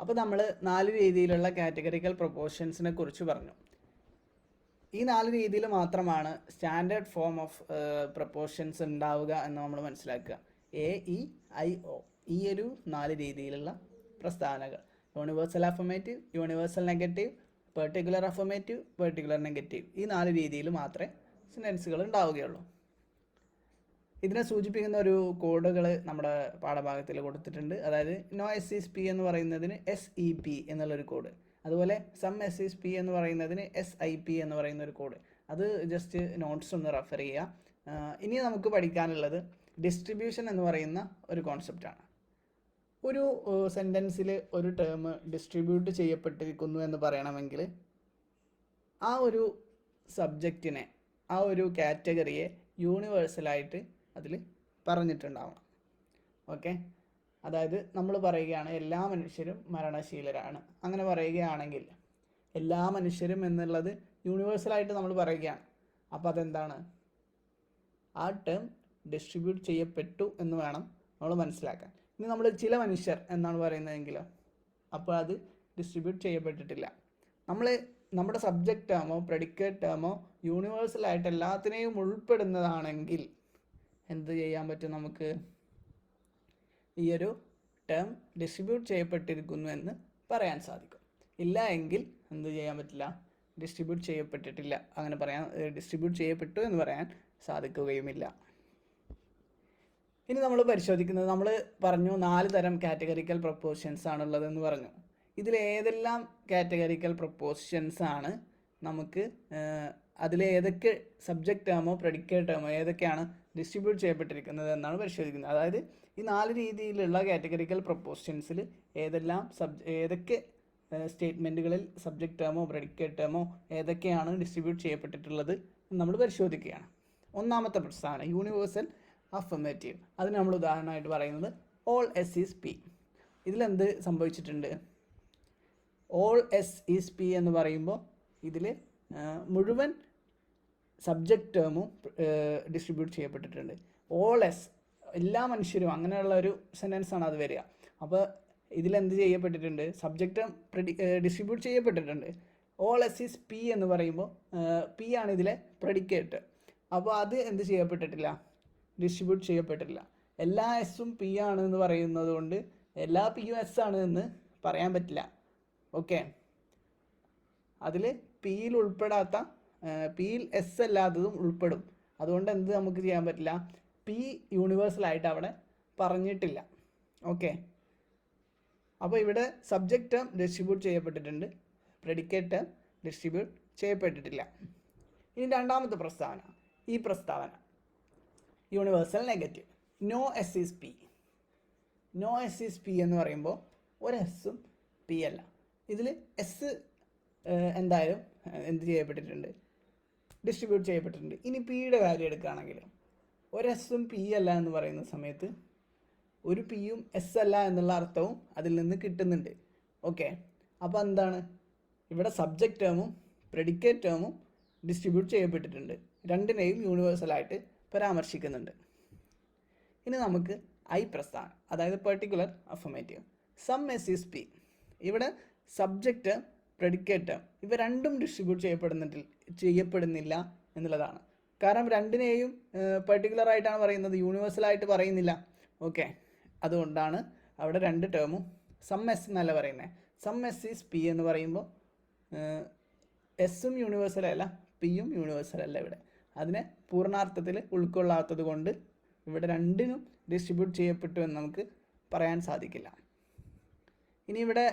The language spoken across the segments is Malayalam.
അപ്പോൾ നമ്മൾ നാല് രീതിയിലുള്ള കാറ്റഗറിക്കൽ പ്രൊപ്പോർഷൻസിനെ കുറിച്ച് പറഞ്ഞു. ഈ നാല് രീതിയിൽ മാത്രമാണ് സ്റ്റാൻഡേർഡ് ഫോം ഓഫ് പ്രപ്പോർഷൻസ് ഉണ്ടാവുക എന്ന് നമ്മൾ മനസ്സിലാക്കുക. A E I O. ഈ ഒരു നാല് രീതിയിലുള്ള പ്രസ്താവനകൾ universal affirmative universal negative particular affirmative particular negative. ഈ നാല് രീതിയിൽ മാത്രമേ സെന്റൻസുകൾ ഉണ്ടാവുകയുള്ളൂ. ഇതിനെ സൂചിപ്പിക്കുന്ന ഒരു കോഡുകൾ നമ്മുടെ പാഠഭാഗത്തിൽ കൊടുത്തിട്ടുണ്ട്. അതായത് നോ എസ് ഇസ് പി എന്ന് പറയുന്നതിന് എസ് ഇ പി എന്നുള്ളൊരു കോഡ്. അതുപോലെ സം എസ് ഇസ് പി എന്ന് പറയുന്നതിന് എസ് ഐ പി എന്ന് പറയുന്ന ഒരു കോഡ്. അത് ജസ്റ്റ് നോട്ട്സ് ഒന്ന് റെഫർ ചെയ്യുക ഇനി നമുക്ക് പഠിക്കാനുള്ളത് ഡിസ്ട്രിബ്യൂഷൻ എന്ന് പറയുന്ന ഒരു കോൺസെപ്റ്റാണ് ഒരു സെന്റൻസിൽ ഒരു ടേം ഡിസ്ട്രിബ്യൂട്ട് ചെയ്യപ്പെട്ടിരിക്കുന്നു എന്ന് പറയണമെങ്കിൽ ആ ഒരു സബ്ജക്റ്റിനെ ആ ഒരു കാറ്റഗറിയെ യൂണിവേഴ്സലായിട്ട് അതിൽ പറഞ്ഞിട്ടുണ്ടാവണം. ഓക്കെ? അതായത് നമ്മൾ പറയുകയാണ് എല്ലാ മനുഷ്യരും മരണശീലരാണ്. അങ്ങനെ പറയുകയാണെങ്കിൽ എല്ലാ മനുഷ്യരും എന്നുള്ളത് യൂണിവേഴ്സലായിട്ട് നമ്മൾ പറയുകയാണ്. അപ്പോൾ അതെന്താണ്? ആ ടേം ഡിസ്ട്രിബ്യൂട്ട് ചെയ്യപ്പെട്ടു എന്ന് വേണം നമ്മൾ മനസ്സിലാക്കാൻ. ഇനി നമ്മൾ ചില മനുഷ്യർ എന്നാണ് പറയുന്നതെങ്കിലോ? അപ്പോൾ അത് ഡിസ്ട്രിബ്യൂട്ട് ചെയ്യപ്പെട്ടിട്ടില്ല. നമ്മൾ നമ്മുടെ സബ്ജക്റ്റ് ടേമോ പ്രെഡിക്കേറ്റ് ടേമോ യൂണിവേഴ്സലായിട്ട് എല്ലാത്തിനെയും ഉൾപ്പെടുന്നതാണെങ്കിൽ എന്ത് ചെയ്യാൻ പറ്റും നമുക്ക്? ഈ ഒരു ടേം ഡിസ്ട്രിബ്യൂട്ട് ചെയ്യപ്പെട്ടിരിക്കുന്നു എന്ന് പറയാൻ സാധിക്കും. ഇല്ല എങ്കിൽ എന്ത് ചെയ്യാൻ പറ്റില്ല? ഡിസ്ട്രിബ്യൂട്ട് ചെയ്യപ്പെട്ടിട്ടില്ല. അങ്ങനെ പറയാൻ ഡിസ്ട്രിബ്യൂട്ട് ചെയ്യപ്പെട്ടു എന്ന് പറയാൻ സാധിക്കുകയുമില്ല. ഇനി നമ്മൾ പരിശോധിക്കുന്നത് നമ്മൾ പറഞ്ഞു നാല് തരം കാറ്റഗറിക്കൽ പ്രപ്പോസിഷൻസ് ആണുള്ളതെന്ന് പറഞ്ഞു. ഇതിൽ ഏതെല്ലാം കാറ്റഗറിക്കൽ പ്രപ്പോസിഷൻസ് ആണ് നമുക്ക് അതിൽ ഏതൊക്കെ സബ്ജക്റ്റ് ടേമോ പ്രെഡിക്കേറ്റ് ടേമോ ഏതൊക്കെയാണ് ഡിസ്ട്രിബ്യൂട്ട് ചെയ്യപ്പെട്ടിരിക്കുന്നത് എന്നാണ് പരിശോധിക്കുന്നത്. അതായത് ഈ നാല് രീതിയിലുള്ള കാറ്റഗറിക്കൽ പ്രപ്പോസിഷൻസിൽ ഏതെല്ലാം സബ് ഏതൊക്കെ സ്റ്റേറ്റ്മെന്റുകളിൽ സബ്ജക്റ്റ് ടേമോ പ്രെഡിക്കേറ്റ് ടേമോ ഏതൊക്കെയാണ് ഡിസ്ട്രിബ്യൂട്ട് ചെയ്യപ്പെട്ടിട്ടുള്ളത് നമ്മൾ പരിശോധിക്കുകയാണ്. ഒന്നാമത്തെ പ്രസ്താവന യൂണിവേഴ്സൽ അഫമേറ്റീവ് അതിന് നമ്മൾ ഉദാഹരണമായിട്ട് പറയുന്നത് ഓൾ എസ് ഈസ് പി ഇതിലെന്ത് സംഭവിച്ചിട്ടുണ്ട്? ഓൾ എസ് ഈസ് പി എന്ന് പറയുമ്പോൾ ഇതിൽ മുഴുവൻ സബ്ജക്റ്റ് ടേമും ഡിസ്ട്രിബ്യൂട്ട് ചെയ്യപ്പെട്ടിട്ടുണ്ട്. ഓൾ എസ് എല്ലാ മനുഷ്യരും അങ്ങനെയുള്ള ഒരു സെന്റൻസ് ആണ് അത് വരിക. അപ്പോൾ ഇതിലെന്ത് ചെയ്യപ്പെട്ടിട്ടുണ്ട്? സബ്ജക്റ്റ് പ്രഡി ഡിസ്ട്രിബ്യൂട്ട് ചെയ്യപ്പെട്ടിട്ടുണ്ട്. ഓൾ എസ് ഇസ് പി എന്ന് പറയുമ്പോൾ പി ആണ് ഇതിലെ പ്രഡിക്കേറ്റ് അപ്പോൾ അത് എന്ത് ചെയ്യപ്പെട്ടിട്ടില്ല? ഡിസ്ട്രിബ്യൂട്ട് ചെയ്യപ്പെട്ടിട്ടില്ല. എല്ലാ എസ്സും പി ആണ് എന്ന് പറയുന്നത് കൊണ്ട് എല്ലാ പിയും എസ് ആണ് എന്ന് പറയാൻ പറ്റില്ല. ഓക്കെ അതിൽ പിയിൽ ഉൾപ്പെടാത്ത പിയിൽ എസ് അല്ലാത്തതും ഉൾപ്പെടും. അതുകൊണ്ട് എന്ത് നമുക്ക് ചെയ്യാൻ പറ്റില്ല? പി യൂണിവേഴ്സലായിട്ട് അവിടെ പറഞ്ഞിട്ടില്ല. ഓക്കെ അപ്പോൾ ഇവിടെ സബ്ജക്റ്റ് ടേം ഡിസ്ട്രിബ്യൂട്ട് ചെയ്യപ്പെട്ടിട്ടുണ്ട്. പ്രെഡിക്കേറ്റ് ടേം ഡിസ്ട്രിബ്യൂട്ട് ചെയ്യപ്പെട്ടിട്ടില്ല. ഇനി രണ്ടാമത്തെ പ്രസ്താവന. ഈ പ്രസ്താവന. Universal negative no S is P no S is P എന്ന് പറയുമ്പോൾ ഒരു എസ്സും പി അല്ല. ഇതിൽ എസ് എന്തായാലും എന്ത് ചെയ്യപ്പെട്ടിട്ടുണ്ട്? ഡിസ്ട്രിബ്യൂട്ട് ചെയ്യപ്പെട്ടിട്ടുണ്ട്. ഇനി പിയുടെ കാര്യം എടുക്കുകയാണെങ്കിൽ ഒരു എസ്സും പി അല്ല എന്ന് പറയുന്ന സമയത്ത് ഒരു പിയും എസ് അല്ല എന്നുള്ള അർത്ഥവും അതിൽ നിന്ന് കിട്ടുന്നുണ്ട്. ഓക്കെ അപ്പോൾ എന്താണ്? ഇവിടെ സബ്ജക്റ്റ് ടേമും പ്രെഡിക്കേറ്റ് ടേമും ഡിസ്ട്രിബ്യൂട്ട് ചെയ്യപ്പെട്ടിട്ടുണ്ട്. രണ്ടിനെയും യൂണിവേഴ്സലായിട്ട് പരാമർശിക്കുന്നുണ്ട്. ഇനി നമുക്ക് ഐ പ്രസ്ഥാനം അതായത് particular affirmative some S is P ഇവിടെ സബ്ജക്റ്റ് പ്രെഡിക്കേറ്റ് ഇവ രണ്ടും ഡിസ്ട്രിബ്യൂട്ട് ചെയ്യപ്പെടുന്നിട്ട് ചെയ്യപ്പെടുന്നില്ല എന്നുള്ളതാണ്. കാരണം രണ്ടിനെയും പെർട്ടിക്കുലർ ആയിട്ടാണ് പറയുന്നത്. യൂണിവേഴ്സലായിട്ട് പറയുന്നില്ല. ഓക്കെ. അതുകൊണ്ടാണ് അവിടെ രണ്ട് ടേമും സം എസ് എന്നല്ല പറയുന്നത് സം എസ് ഈസ് പി എന്ന് പറയുമ്പോൾ എസ്സും യൂണിവേഴ്സൽ അല്ല പിയും യൂണിവേഴ്സൽ അല്ല ഇവിടെ. അതിനെ പൂർണാർത്ഥത്തിൽ ഉൾക്കൊള്ളാത്തത് കൊണ്ട് ഇവിടെ രണ്ടിനും ഡിസ്ട്രിബ്യൂട്ട് ചെയ്യപ്പെട്ടു എന്ന് നമുക്ക് പറയാൻ സാധിക്കില്ല. ഇനി ഇവിടെ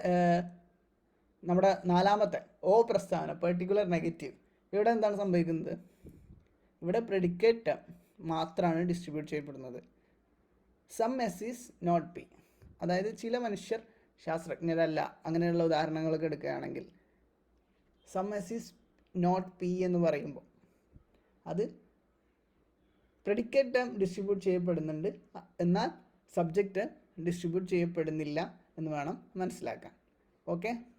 നമ്മുടെ നാലാമത്തെ ഓ പ്രസ്താവന പെർട്ടിക്കുലർ നെഗറ്റീവ് ഇവിടെ എന്താണ് സംഭവിക്കുന്നത്? ഇവിടെ പ്രെഡിക്കേറ്റ് മാത്രമാണ് ഡിസ്ട്രിബ്യൂട്ട് ചെയ്യപ്പെടുന്നത്. Some S is not P അതായത് ചില മനുഷ്യർ ശാസ്ത്രജ്ഞരല്ല. അങ്ങനെയുള്ള ഉദാഹരണങ്ങളൊക്കെ എടുക്കുകയാണെങ്കിൽ some S is not P എന്ന് പറയുമ്പോൾ അത് പ്രെഡിക്കേറ്റ് ടേം ഡിസ്ട്രിബ്യൂട്ട് ചെയ്യപ്പെടുന്നുണ്ട്. എന്നാൽ സബ്ജക്റ്റ് ഡിസ്ട്രിബ്യൂട്ട് ചെയ്യപ്പെടുന്നില്ല എന്ന് വേണം മനസ്സിലാക്കാൻ. ഓക്കെ